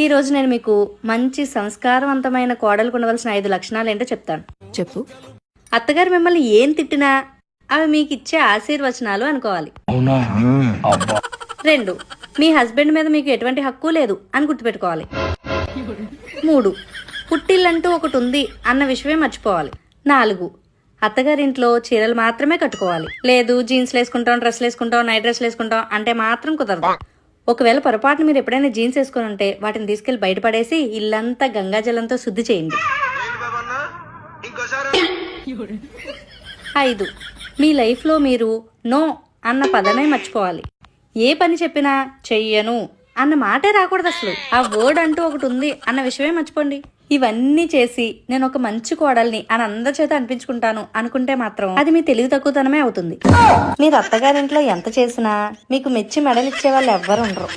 ఈ రోజు నేను మీకు మంచి సంస్కారవంతమైన కోడలకు ఉండవలసిన ఐదు లక్షణాలు ఏంటో చెప్తాను. చెప్పు. అత్తగారు మిమ్మల్ని ఏం తిట్టినా అవి మీకు ఇచ్చే ఆశీర్వచనాలు అనుకోవాలి. రెండు మీ హస్బెండ్ మీద మీకు ఎటువంటి హక్కు లేదు అని గుర్తుపెట్టుకోవాలి. మూడు పుట్టిల్లంటూ ఒకటి ఉంది అన్న విషయమే మర్చిపోవాలి. నాలుగు అత్తగారింట్లో చీరలు మాత్రమే కట్టుకోవాలి. లేదు జీన్స్లు వేసుకుంటాం డ్రెస్లు వేసుకుంటాం నైట్ డ్రెస్లు వేసుకుంటాం అంటే మాత్రం కుదరదు. ఒకవేళ పొరపాటున మీరు ఎప్పుడైనా జీన్స్ వేసుకుని ఉంటే వాటిని తీసుకెళ్ళి బయటపడేసి ఇల్లంతా గంగాజలంతో శుద్ధి చేయండి. ఐదు. మీ లైఫ్లో మీరు నో అన్న పదమే మర్చిపోవాలి. ఏ పని చెప్పినా చెయ్యను. అన్న మాటే రాకూడదు అసలు. ఆ వర్డ్ అంటూ ఒకటి ఉంది. అన్న విషయమే మర్చిపోండి. ఇవన్నీ చేసి నేను ఒక మంచి కోడల్ని అని అందరి చేత అనిపించుకుంటాను అనుకుంటే మాత్రం అది మీ తెలివి తక్కువతనమే అవుతుంది. మీరు అత్తగారింట్లో ఎంత చేసినా మీకు మెచ్చి మెడలిచ్చే వాళ్ళు ఎవ్వరు ఉండరు.